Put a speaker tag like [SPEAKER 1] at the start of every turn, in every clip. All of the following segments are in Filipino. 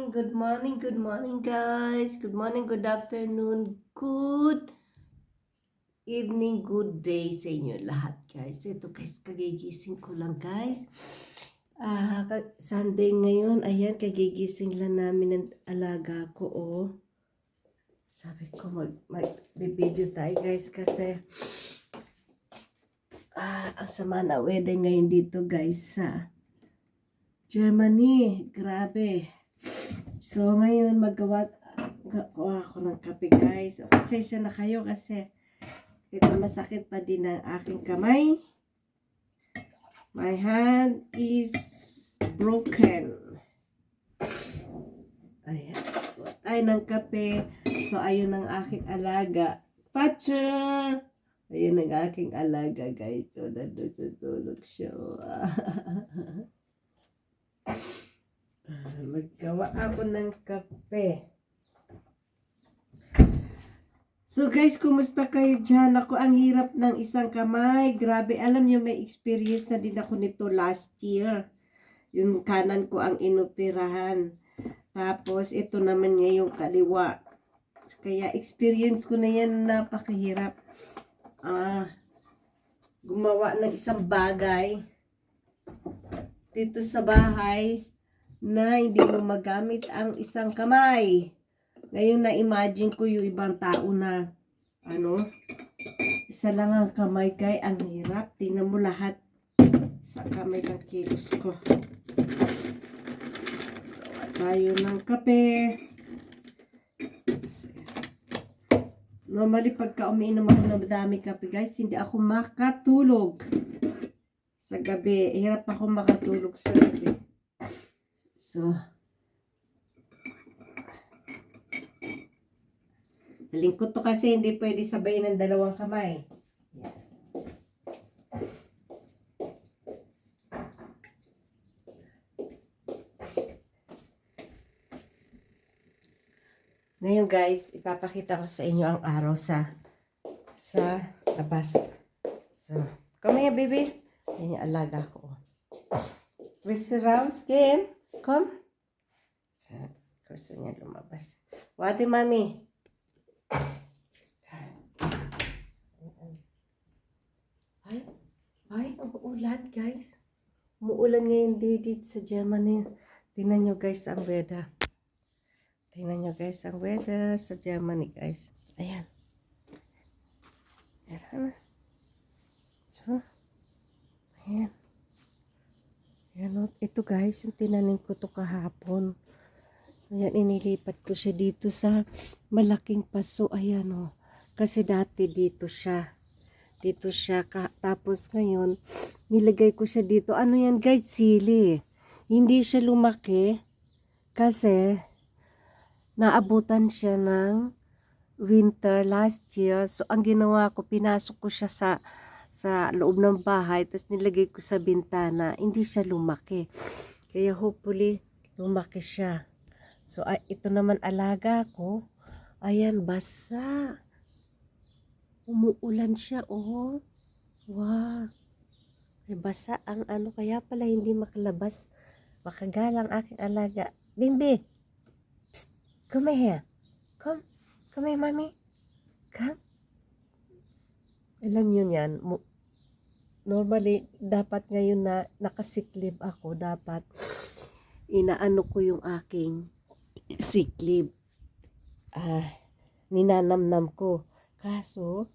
[SPEAKER 1] morning, good morning, good morning guys. Good morning, good afternoon, good evening, good day sa inyo lahat guys. Ito guys, kagigising ko lang guys. Ah, ka- Sunday ngayon, ayan, kagigising lang namin ng alaga ko oh. Sabi ko mag, mag video tayo guys kasi ah, ang sama na wedding ngayon dito guys sa Germany. Grabe. So, ngayon, magawa gawa ako ng kape, guys. O, Pasensya na kayo kasi ito masakit pa din ang aking kamay. My hand is broken. Ayan. Tayo ng kape. So, ayun ang aking alaga. Pacha! Ayun ang aking alaga, guys. So, nandun sa tulog siya. Maggawa ako ng kape. So guys, kumusta kayo dyan? Ako ang hirap ng isang kamay. Grabe, alam niyo may experience na din ako nito last year. Yung kanan ko ang inoperahan. Tapos ito naman niya yung kaliwa. Kaya experience ko na yan napakahirap. Ah, gumawa ng isang bagay dito sa bahay na hindi mo magamit ang isang kamay. Ngayon na-imagine ko yung ibang tao na ano, isa lang ang kamay kay ang hirap. Tingnan mo lahat sa kamay ng kilos ko. Gawa tayo ng kape. Normally, pagka umiinom ako ng madami kape, guys, hindi ako makatulog sa gabi. Hirap ako makatulog sa gabi. So, Lingkod to kasi hindi pwede sabay ng dalawang kamay. Yan. Ngayon guys, ipapakita ko sa inyo ang araw sa sa labas. So, come here baby. Yan yung alaga ko. Will surround skin. Come. Gusto niya lumabas. Wadi mami. Ay, ay, umuulan guys. Umuulan ngayon dito sa Germany. Tingnan nyo guys ang weather. Tingnan nyo guys ang weather sa Germany guys. Ayan. Ayan. So, ayan. Ayan. Ito guys, yung tinanim ko to kahapon. Ayan, inilipat ko siya dito sa malaking paso. Ayan o. Kasi dati dito siya. Dito siya. Tapos ngayon, nilagay ko siya dito. Ano yan guys? Sili. Hindi siya lumaki. Kasi, naabutan siya ng winter last year. So, ang ginawa ko, pinasok ko siya sa sa loob ng bahay, tapos nilagay ko sa bintana, hindi siya lumaki. Kaya hopefully, lumaki siya. So, ay, ito naman alaga ko. Ayan, basa. Umuulan siya, oh. Wow. Ay, basa ang ano, kaya pala hindi makalabas. Makagalang aking alaga. Bimbi! Psst, come here. Come. Come here, mami. Come. Alam yun yan. Normally, dapat ngayon na nakasiklib ako, dapat inaano ko yung aking siklib. Ah, ninanamnam ko. Kaso,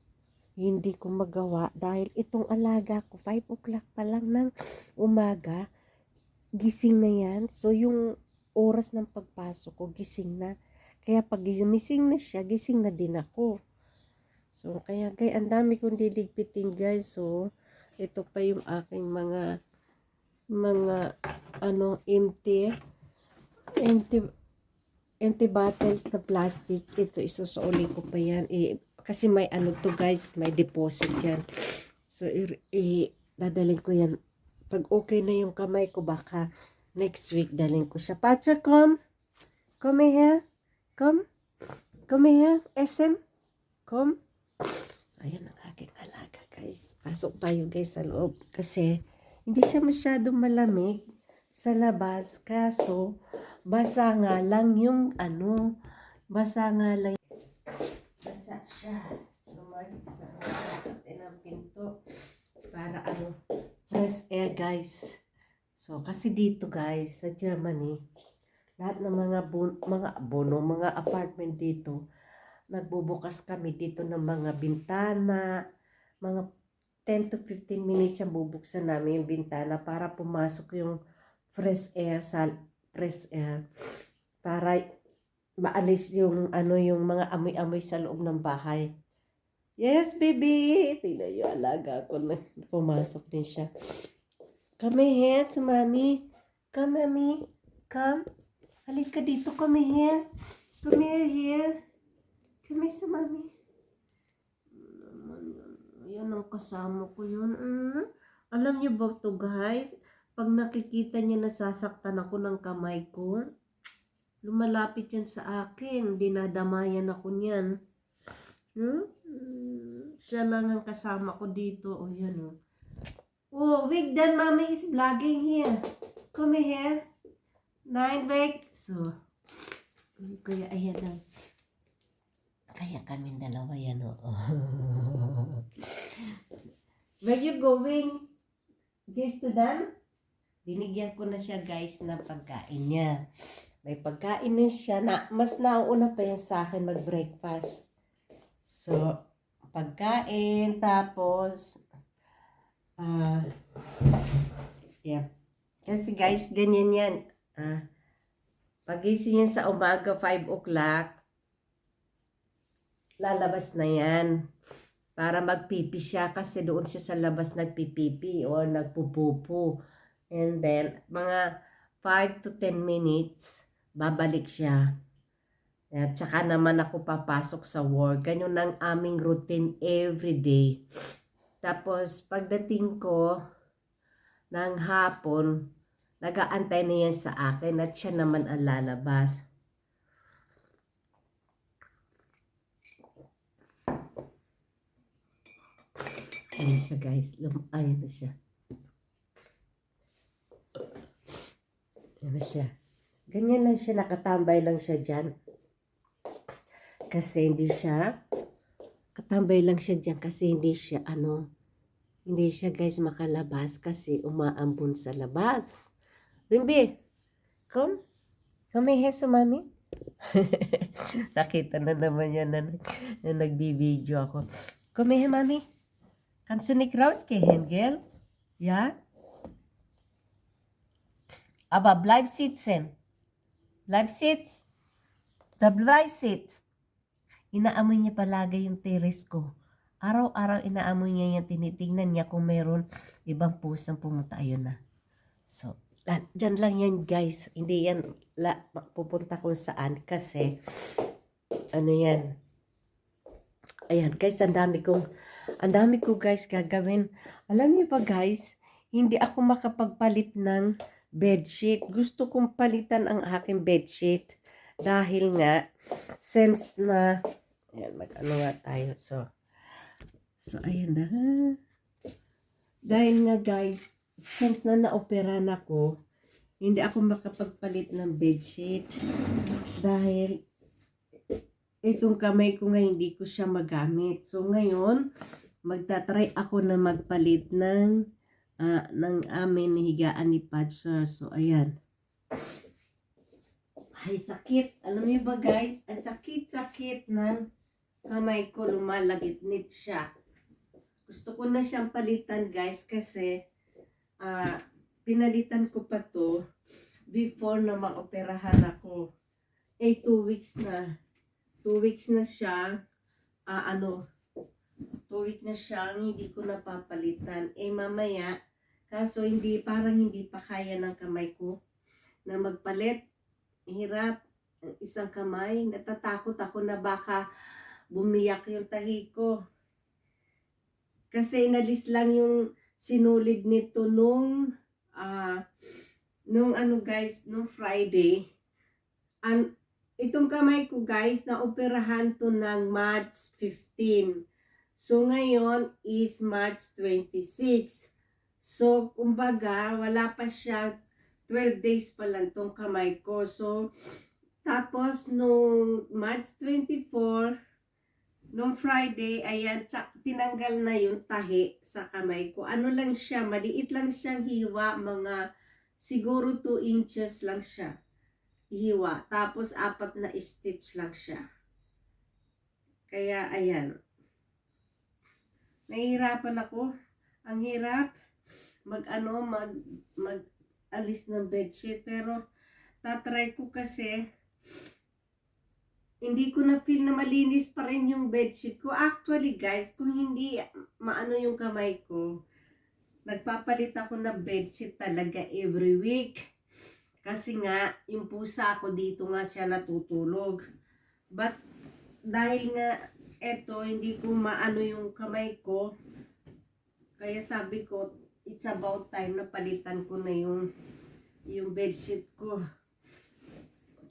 [SPEAKER 1] hindi ko magawa dahil itong alaga ko, 5 o'clock pa lang ng umaga, gising na yan. So, yung oras ng pagpasok ko, gising na. Kaya pag gising na siya, gising na din ako. So, kaya guys, ang dami kong diligpitin guys. So, ito pa yung aking mga mga ano, empty empty empty bottles na plastic. Ito, isusuoli ko pa yan. Eh, kasi may ano to guys, may deposit yan. So, i, i dadalhin ko yan. Pag okay na yung kamay ko, baka next week dalhin ko siya. Pacha, come. Come here. Come. Come here. Essen. Come. Ayan ang aking alaga, guys. Pasok tayo, guys, sa loob. Kasi, hindi siya masyadong malamig sa labas. Kaso, Basa nga lang yung ano, basa nga lang. Basa siya. So, magkakaroon ng pinto para ano, fresh air guys. So, kasi dito guys, sa Germany, lahat ng mga bon, mga bono, mga apartment dito, nagbubukas kami dito ng mga bintana, mga 10 to 15 minutes ang bubuksan namin yung bintana para pumasok yung fresh air sa fresh air para maalis yung ano yung mga amoy-amoy sa loob ng bahay. Yes, baby! Tingnan yung alaga ko na pumasok din siya. Come here, si mami. Come, mami. Come. Halika dito, come here. Come here, here, si mami. Yan ang kasama ko yun. Mm. Alam niyo ba to guys? Pag nakikita niya nasasaktan ako ng kamay ko, lumalapit yan sa akin. Dinadamayan ako niyan. Hmm? Mm, Siya lang ang kasama ko dito. O yan o. Oh, Wigdan, Mama is vlogging here. Come here. Nine week. So, kaya ayan na. Kaya kami dalawa yan o. Where you going? Guys to Dan? Binigyan ko na siya guys ng pagkain niya. May pagkain din siya na mas nauuna pa yan sa akin mag-breakfast. So, pagkain, tapos, ah, yeah. Kasi guys, ganyan yan. Ah, pagising yan sa umaga, 5 o'clock, lalabas na yan. Para magpipi siya kasi doon siya sa labas nagpipipi or nagpupupo. And then, mga 5 to 10 minutes, babalik siya. At saka naman ako papasok sa work. Ganyan ang aming routine every day. Tapos, pagdating ko ng hapon, nagaantay na yan sa akin at siya naman ang lalabas. Ayan siya guys. Lum- Ayan na siya. Ayan na siya. Ganyan lang siya, nakatambay lang siya dyan. Kasi hindi siya, katambay lang siya dyan kasi hindi siya, ano, hindi siya guys makalabas kasi umaambon sa labas. Bimbi, come. Come here sa mami. Nakita na naman yan na, na nagbibideo ako. Come here, mami. Kannst du nicht rausgehen, gell? Ja? Aber bleib sitzen. Bleib sitz. Da bleib sitz. Inaamoy niya palagi yung teres ko. Araw-araw inaamoy niya yan, tinitingnan niya kung meron ibang pusang pumunta. Ayun na. So, dyan lang yan guys. Hindi yan la, pupunta kung saan kasi ano yan. Ayan guys, ang dami kong ang dami ko guys gagawin. Alam niyo ba guys, hindi ako makapagpalit ng bedsheet. Gusto kong palitan ang aking bedsheet dahil nga since na ayan, mag-ano nga tayo. So, so ayan na. Dahil nga guys, since na naoperan ako, hindi ako makapagpalit ng bedsheet dahil itong kamay ko nga hindi ko siya magamit. So ngayon, magtatry ako na magpalit ng ah, ng amin higaan ni Patsa. So ayan. Ay, sakit. Alam niyo ba guys, ang sakit-sakit ng kamay ko, lumalagitnit siya. Gusto ko na siyang palitan guys kasi ah pinalitan ko pa to before na maoperahan ako. Eh, two weeks na. Two weeks na siya. Ah, ano, two weeks na siya, hindi ko napapalitan. Eh, mamaya, kaso hindi, parang hindi pa kaya ng kamay ko na magpalit. Hirap. Ang isang kamay. Natatakot ako na baka bumiyak yung tahi ko. Kasi inalis lang yung sinulid nito nung ah nung ano guys, nung Friday. An itong kamay ko guys, naoperahan to ng March 15. So ngayon is March 26. So kumbaga, wala pa siya 12 days pa lang tong kamay ko. So, tapos nung March 24, nung Friday, ayan, tinanggal na yung tahi sa kamay ko. Ano lang siya, maliit lang siyang hiwa, mga siguro 2 inches lang siya. Hiwa. Tapos apat na stitch lang siya. Kaya, ayan. Nahihirapan ako. Ang hirap mag ano, mag, mag alis ng bedsheet. Pero, tatry ko kasi, hindi ko na feel na malinis pa rin yung bedsheet ko. Actually, guys, kung hindi maano yung kamay ko, nagpapalit ako ng bedsheet talaga every week. Kasi nga, yung pusa ko dito nga siya natutulog. But, dahil nga, eto, hindi ko maano yung kamay ko, kaya sabi ko, it's about time na palitan ko na yung yung bedsheet ko.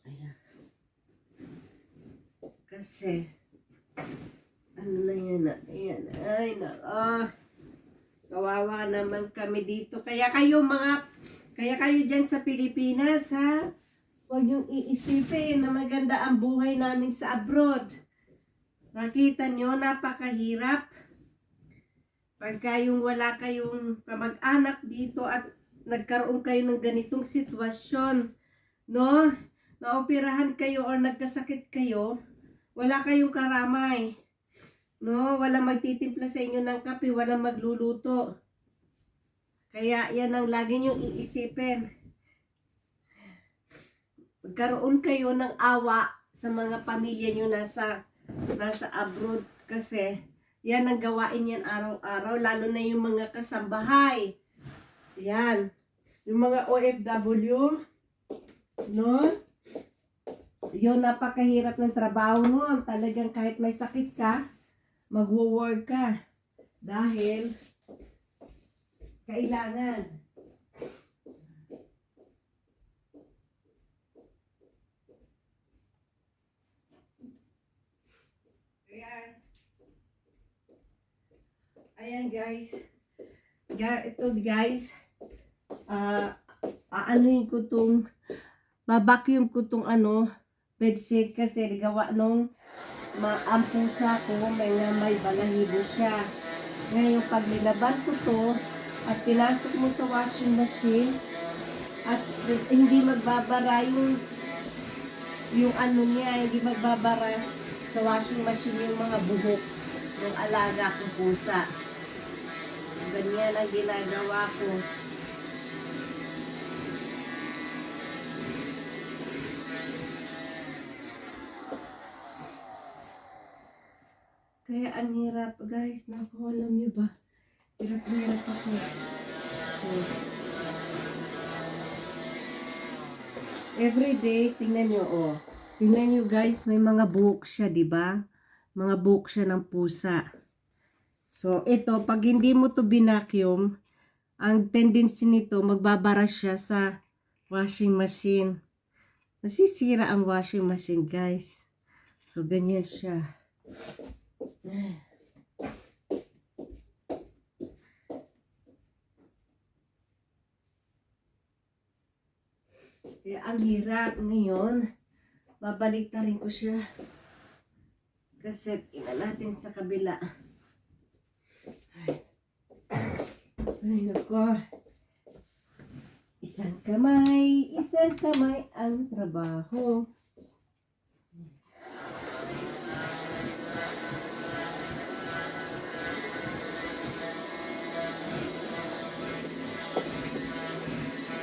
[SPEAKER 1] Ayan. Kasi, ano na yan ayan, ay na, ah, kawawa naman kami dito. Kaya kayo mga, kaya kayo dyan sa Pilipinas, ha? Huwag niyong iisipin na maganda ang buhay namin sa abroad. Nakita nyo, napakahirap. Pagka yung wala kayong kamag-anak dito at nagkaroon kayo ng ganitong sitwasyon, no? Naoperahan kayo or nagkasakit kayo, wala kayong karamay. No, wala magtitimpla sa inyo ng kape, wala magluluto. Kaya yan ang lagi niyong iisipin. Magkaroon kayo ng awa sa mga pamilya niyo nasa nasa abroad kasi yan ang gawain yan araw-araw lalo na yung mga kasambahay. Yan. Yung mga OFW, no? Yun, napakahirap ng trabaho nun. Talagang kahit may sakit ka, magwo-work ka. Dahil, kailangan. Ayan. Ayan guys. Ito guys. Ah, aanuhin ko tong babacuum ko tong ano bedsheet kasi gawa nung ma ang pusa ko may nga may balahibo siya. Ngayon pag nilaban ko to at pinasok mo sa washing machine at hindi magbabara yung yung ano niya, hindi magbabara sa washing machine yung mga buhok ng alaga kong pusa. Ganyan ang ginagawa ko. Kaya ang hirap, guys. Naku, alam niyo ba? Hirap na hirap ako. So, every day, tingnan niyo, oh. Tingnan niyo, guys, may mga buhok siya, di ba? Mga buhok siya ng pusa. So, ito, pag hindi mo to binacuum, ang tendency nito, magbabara siya sa washing machine. Nasisira ang washing machine, guys. So, ganyan siya. Kaya ang hirap ngayon. Babalik na rin ko siya. Kasi tingnan natin sa kabila. Ay, Ay nako. Isang kamay, isang kamay ang trabaho.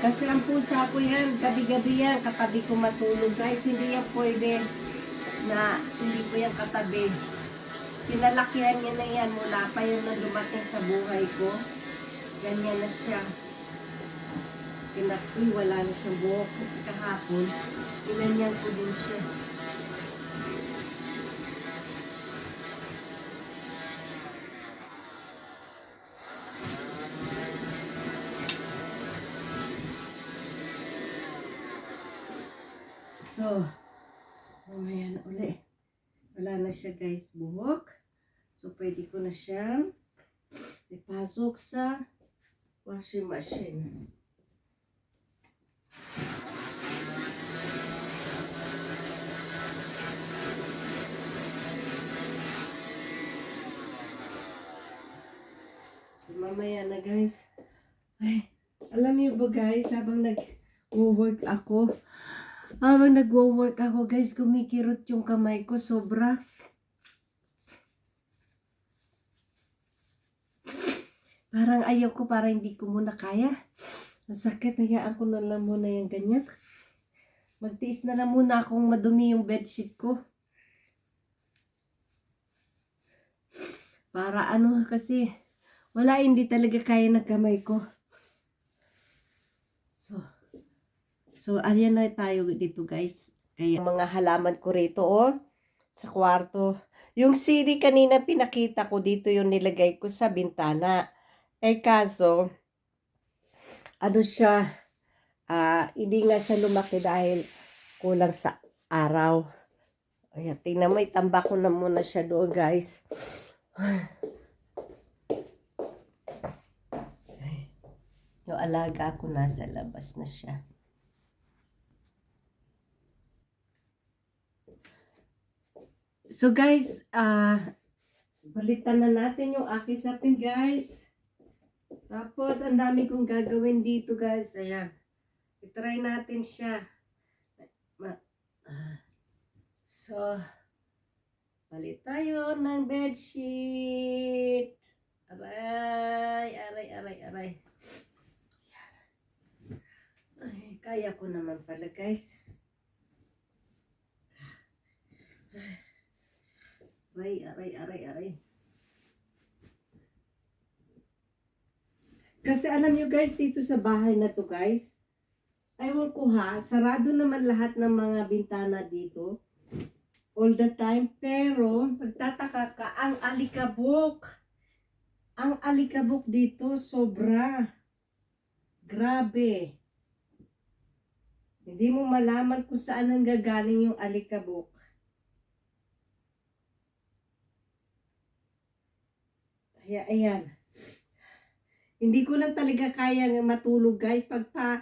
[SPEAKER 1] Kasi ang pusa ko yan, gabi-gabi yan, katabi ko matulog. Guys, hindi yan pwede na hindi ko yan katabi. Pinalakihan niya na yan mula pa yun na sa buhay ko. Ganyan na siya. Pinak wala na siyang buhok kasi kahapon, inanyan ko din siya. na siya guys buhok. So pwede ko na siyang ipasok sa washing machine. So, mamaya na guys. Ay, alam niyo ba guys, habang nag-work ako, habang nagwo-work ako guys, kumikirot yung kamay ko sobra. Parang ayaw ko, parang hindi ko muna kaya. Masakit, hayaan ko na lang muna yung ganyan. Magtiis na lang muna akong madumi yung bedsheet ko. Para ano kasi, wala hindi talaga kaya ng kamay ko. So, so ayan na tayo dito guys. Kaya mga halaman ko rito oh, sa kwarto. Yung siri kanina pinakita ko dito yung nilagay ko sa bintana. Eh kaso, ano siya, ah, hindi nga siya lumaki dahil kulang sa araw. Ayan, tingnan mo, itamba ko na muna siya doon guys. Yung alaga ko nasa labas na siya. So guys, ah balitan na natin yung aking sapin guys. Tapos ang dami kong gagawin dito guys. Ayan. I-try natin siya. Ah. So, palit tayo ng bedsheet. Aray, aray, aray, aray. Ay, kaya ko naman pala guys. Aray, aray, aray, aray. Kasi alam nyo guys, dito sa bahay na to guys, ewan ko ha, sarado naman lahat ng mga bintana dito. All the time. Pero, magtataka ka, ang alikabok. Ang alikabok dito, sobra. Grabe. Hindi mo malaman kung saan ang gagaling yung alikabok. Kaya, ayan. Hindi ko lang talaga kaya matulog, guys. Pag, pa,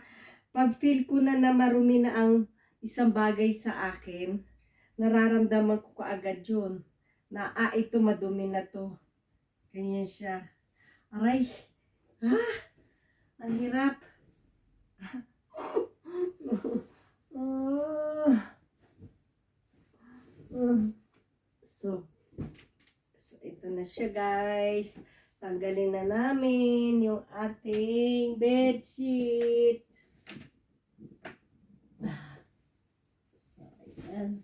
[SPEAKER 1] pag feel ko na na marumi na ang isang bagay sa akin, nararamdaman ko kaagad yun. Na, ah, ito madumi na to. Ganyan siya. Aray. Ah, ang hirap. Ah. Mm. So, so, ito na siya guys. Tanggalin na namin yung ating bedsheet. So, ayan.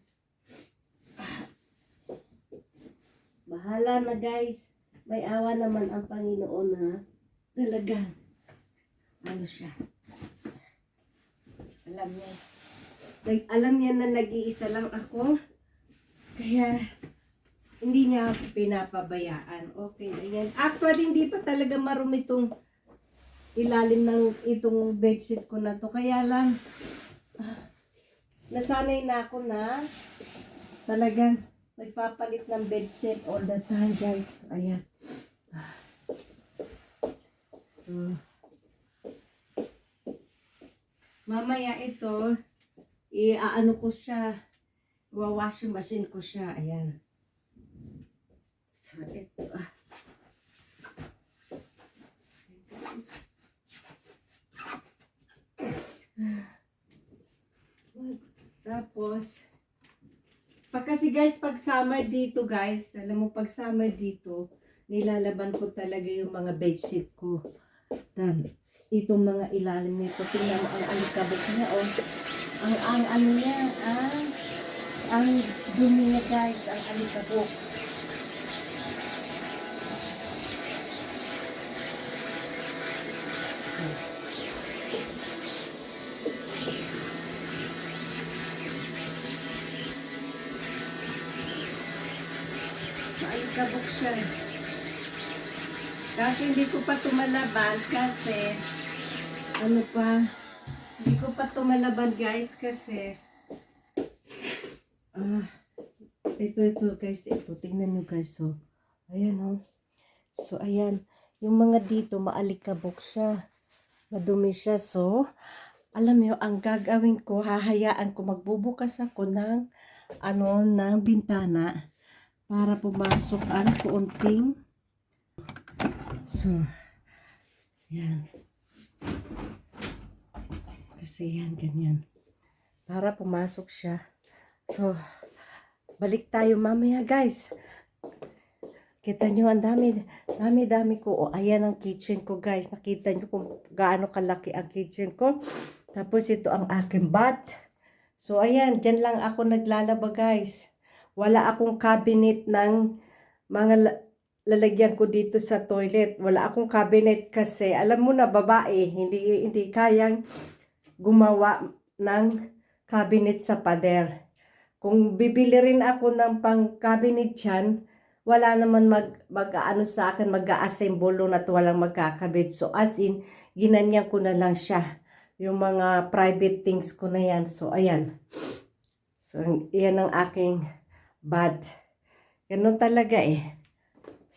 [SPEAKER 1] Bahala na guys. May awa naman ang Panginoon ha. Talaga. Ano siya? Alam niya. Like, alam niya na nag-iisa lang ako. Kaya, hindi niya pinapabayaan. Okay, ayan. Actually, hindi pa talaga marumi itong ilalim ng itong bedsheet ko na to. Kaya lang, ah, nasanay na ako na talagang nagpapalit ng bedsheet all the time, guys. Ayan. So, mamaya ito, i-ano ko siya, washing machine ko siya. Ayan. Ito. Ah. Tapos, pag kasi guys, pag summer dito guys, alam mo pag summer dito, nilalaban ko talaga yung mga bedsheet ko. Dan, itong mga ilalim nito, tingnan mo ang alikabok niya, oh. Ang, ang ano niya, ang, ang dumi niya guys, ang alikabok. Kasi hindi ko pa tumalaban kasi ano pa, hindi ko pa tumalaban guys kasi ah, ito ito guys, ito tingnan nyo guys so. Ayan oh. So ayan, yung mga dito maalikabok siya. Madumi siya so alam mo ang gagawin ko, hahayaan ko magbubukas ako ng ano ng bintana para pumasok ang kuunting So, Yan. Kasi yan, ganyan. Para pumasok siya. So, balik tayo mamaya guys. Kita nyo, ang dami, dami, dami ko. O, ayan ang kitchen ko, guys. Nakita nyo kung gaano kalaki ang kitchen ko. Tapos, ito ang aking bath. So, ayan, dyan lang ako naglalaba, guys. Wala akong cabinet ng mga lalagyan ko dito sa toilet. Wala akong cabinet kasi, alam mo na, babae, hindi, hindi kayang gumawa ng cabinet sa pader. Kung bibili rin ako ng pang cabinet dyan, wala naman mag, mag-ano sa akin, mag-assemble at walang magkakabit. So, as in, ginanyan ko na lang siya. Yung mga private things ko na yan. So, ayan. So, yan ang aking bad. Ganun talaga eh.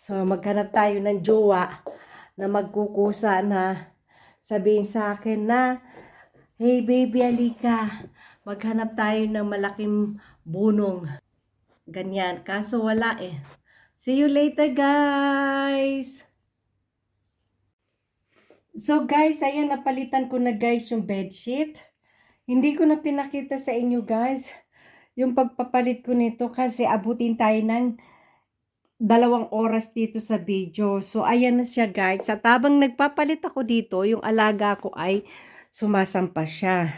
[SPEAKER 1] So, maghanap tayo ng jowa na magkukusa na sabihin sa akin na, Hey baby, alika. Maghanap tayo ng malaking bunong. Ganyan. Kaso wala eh. See you later, guys! So, guys, ayan, napalitan ko na, guys, yung bedsheet. Hindi ko na pinakita sa inyo, guys, yung pagpapalit ko nito kasi abutin tayo ng dalawang oras dito sa video. So, ayan na siya, guys. At habang nagpapalit ako dito, yung alaga ko ay sumasampa siya.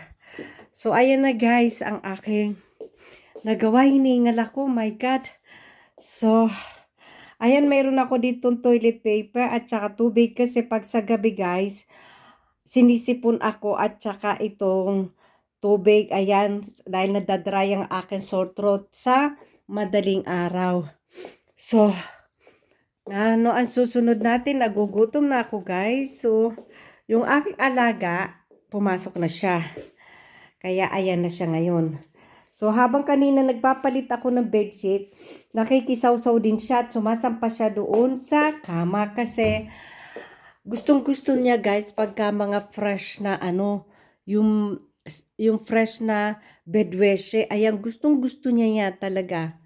[SPEAKER 1] So, ayan na, guys, ang aking nagawa. Hiningal ako, my God. So, Ayan, mayroon ako ditong toilet paper at saka tubig kasi pag sa gabi guys, sinisipon ako at saka itong tubig. Ayan, dahil nadadry ang aking sore throat sa madaling araw. So, ano ang susunod natin? Nagugutom na ako guys. So, yung aking alaga, pumasok na siya. Kaya ayan na siya ngayon. So, habang kanina nagpapalit ako ng bedsheet, nakikisaw-saw din siya at sumasampa siya doon sa kama kasi gustong gusto niya guys pagka mga fresh na ano, yung, yung fresh na bedweshe, ayan gustong gusto niya yan talaga.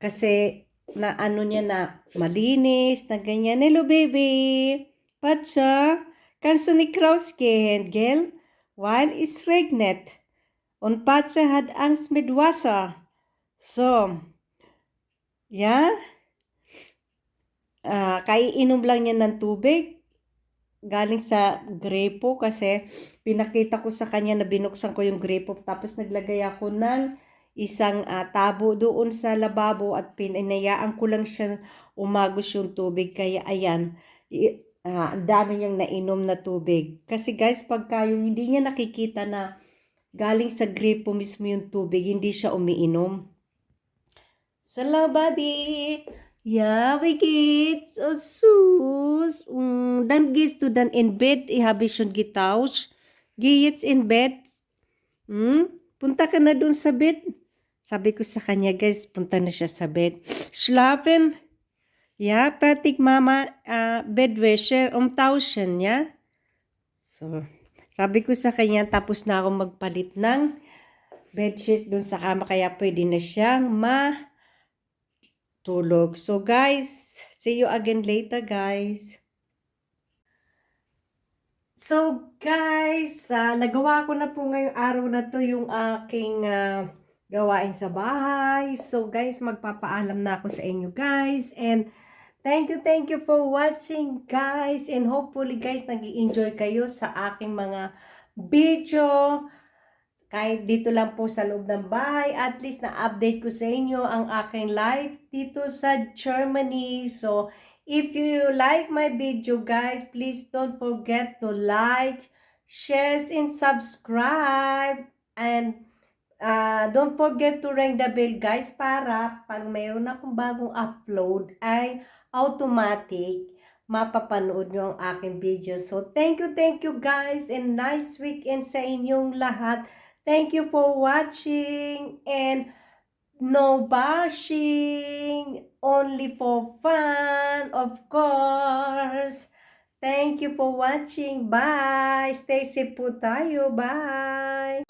[SPEAKER 1] Kasi na ano niya na malinis, na ganyan. Hello baby! Patsa, kansa ni Krauske, gell? While is regnet. Und Patsa hat Angst mit Wasser. So, ja, Ah, kaiinom lang niya ng tubig galing sa grepo kasi pinakita ko sa kanya na binuksan ko yung grepo tapos naglagay ako ng isang ah, tabo doon sa lababo at pinayaan ko lang siya umagos yung tubig kaya ayan ah, ang dami niyang nainom na tubig kasi guys pagka yung hindi niya nakikita na galing sa grepo mismo yung tubig hindi siya umiinom Hello, Bobby. Ja, wie geht's? Oh, sus. Mm, dann gehst du dann in schon getauscht. Geh jetzt in Bett. Hmm? Punta ka na dun sa bed. Sabi ko sa kanya, guys, punta na siya sa bed. Schlafen. Ja, fertig, Mama. Uh, Bettwäsche umtauschen, ja? So, sabi ko sa kanya, tapos na ako magpalit ng bedsheet dun sa kama, kaya pwede na siyang ma tulog. So guys, see you again later guys. So guys, ah, nagawa ko na po ngayong araw na to yung aking ah, gawain sa bahay. So guys, magpapaalam na ako sa inyo guys. And thank you, thank you for watching guys. And hopefully guys, nag enjoy kayo sa aking mga video kahit dito lang po sa loob ng bahay, at least na-update ko sa inyo ang aking life dito sa Germany. So, if you like my video guys, please don't forget to like, share, and subscribe. And uh, don't forget to ring the bell guys para pag mayroon akong bagong upload ay automatic mapapanood nyo ang aking video. So, thank you, thank you guys and nice weekend sa inyong lahat. Thank you for watching and no bashing, only for fun, of course. Thank you for watching. Bye! Stay safe po tayo. Bye!